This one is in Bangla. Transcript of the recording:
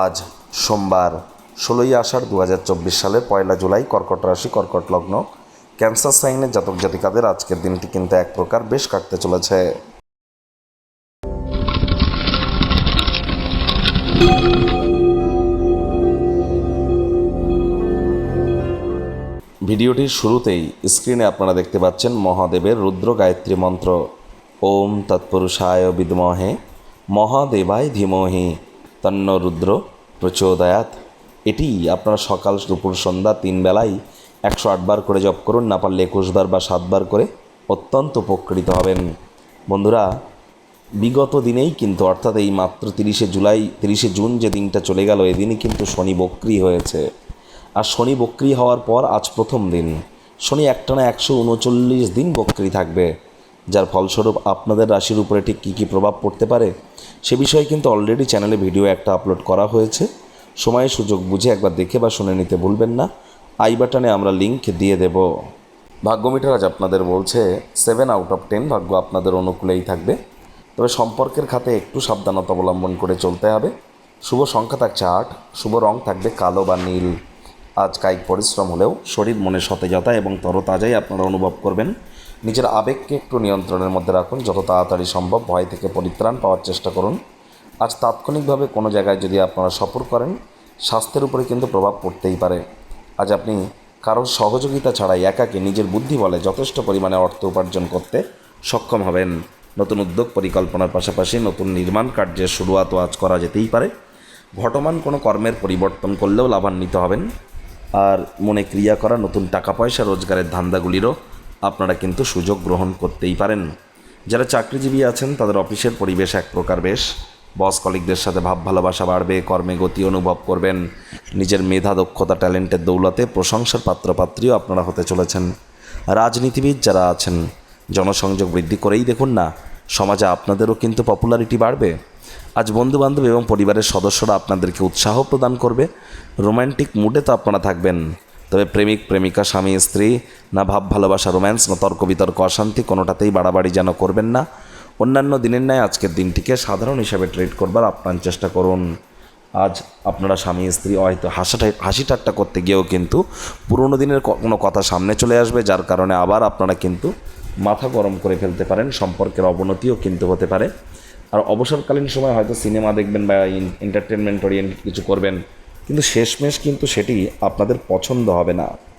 আজ সোমবার, ষোলোই আষাঢ় দু হাজার চব্বিশ সালের পয়লা জুলাই কর্কট রাশি, কর্কট লগ্ন। ক্যান্সার সাইনের জাতক জাতিকাদের আজকের দিনটি কিন্তু এক প্রকার বেশ কাটতে চলেছে। ভিডিওটির শুরুতেই স্ক্রিনে আপনারা দেখতে পাচ্ছেন মহাদেবের রুদ্র গায়ত্রী মন্ত্র। ওম তৎপুরুষায় বিদ্মহে। মহাদেবায় ধীমহি। তন্ন রুদ্র প্রচোদয়াত। এটি আপনারা সকাল দুপুর সন্ধ্যা তিন বেলায় একশো আটবার করে জপ করুন, না পারলে একুশবার বা সাতবার করে অত্যন্ত উপকৃত হবেন। বন্ধুরা, বিগত দিনেই কিন্তু, অর্থাৎ এই মাত্র তিরিশে জুলাই, তিরিশে জুন যে দিনটা চলে গেল এদিনই কিন্তু শনি বক্রি হয়েছে। আর শনি বক্রি হওয়ার পর আজ প্রথম দিন। শনি একটানা একশো উনচল্লিশ দিন বক্রি থাকবে, যার ফলস্বরূপ আপনাদের রাশির উপরে ঠিক কী কী প্রভাব পড়তে পারে সে বিষয়ে কিন্তু অলরেডি চ্যানেলে ভিডিও একটা আপলোড করা হয়েছে। সময় সুযোগ বুঝে একবার দেখে বা শুনে নিতে ভুলবেন না। আই বাটনে আমরা লিঙ্ক দিয়ে দেব। ভাগ্যমিটার আজ আপনাদের বলছে সেভেন আউট অফ টেন ভাগ্য আপনাদের অনুকূলেই থাকবে। তবে সম্পর্কের খাতে একটু সাবধানতা অবলম্বন করে চলতে হবে। শুভ সংখ্যা থাকছে আট, শুভ রং থাকবে কালো বা নীল। আজ কায়িক পরিশ্রম হলেও শরীর মনে সতেজতা এবং তরতাজাই আপনারা অনুভব করবেন। নিজের আবেগকে একটু নিয়ন্ত্রণের মধ্যে রাখুন। যত তাড়াতাড়ি সম্ভব ভয় থেকে পরিত্রাণ পাওয়ার চেষ্টা করুন। আজ তাৎক্ষণিকভাবে কোনো জায়গায় যদি আপনারা সফর করেন, স্বাস্থ্যের উপরে কিন্তু প্রভাব পড়তেই পারে। আজ আপনি কারোর সহযোগিতা ছাড়াই একাকে নিজের বুদ্ধি বলে যথেষ্ট পরিমাণে অর্থ উপার্জন করতে সক্ষম হবেন। নতুন উদ্যোগ পরিকল্পনার পাশাপাশি নতুন নির্মাণ কার্যের শুরুয়াতও আজ করা যেতেই পারে। ঘটমান কোনো কর্মের পরিবর্তন করলেও লাভান্বিত হবেন। আর মনে ক্রিয়া করা নতুন টাকা পয়সা রোজগারের ধান্দাগুলিরও আপনারা কিন্তু সুযোগ গ্রহণ করতেই পারেন। যারা চাকরিজীবী আছেন, তাদের অফিসের পরিবেশ এক প্রকার বেশ। বস কলিকদের সাথে ভাব ভালোবাসা বাড়বে, কর্মে গতি অনুভব করবেন। নিজের মেধা, দক্ষতা, ট্যালেন্টের দৌলতে প্রশংসার পাত্রপাত্রীও আপনারা হতে চলেছেন। রাজনীতিবিদ যারা আছেন, জনসংযোগ বৃদ্ধি করেই দেখুন না, সমাজে আপনাদেরও কিন্তু পপুলারিটি বাড়বে। আজ বন্ধুবান্ধব এবং পরিবারের সদস্যরা আপনাদেরকে উৎসাহ প্রদান করবে। রোম্যান্টিক মুডে তো আপনারা থাকবেন। তবে প্রেমিক, প্রেমিকা, স্বামী, স্ত্রী, না ভাব, ভালোবাসা, রোম্যান্স, না তর্ক, বিতর্ক, অশান্তি কোনোটাতেই বাড়াবাড়ি যেন করবেন না। অন্যান্য দিনের ন্যায় আজকের দিনটিকে সাধারণ হিসাবে ট্রিট করবার আপ্রাণ চেষ্টা করুন। আজ আপনারা স্বামী, স্ত্রী হয়তো হাসাটা, হাসি ঠাট্টা করতে গিয়েও কিন্তু পুরোনো দিনের কোনো কথা সামনে চলে আসবে, যার কারণে আবার আপনারা কিন্তু মাথা গরম করে ফেলতে পারেন, সম্পর্কের অবনতিও কিন্তু হতে পারে। আর অবসরকালীন সময় হয়তো সিনেমা দেখবেন বা এন্টারটেনমেন্ট ওরিয়েন্টেড কিছু করবেন কিন্তু শেষমেশ কিন্তু সেটি আপনাদের পছন্দ হবে না।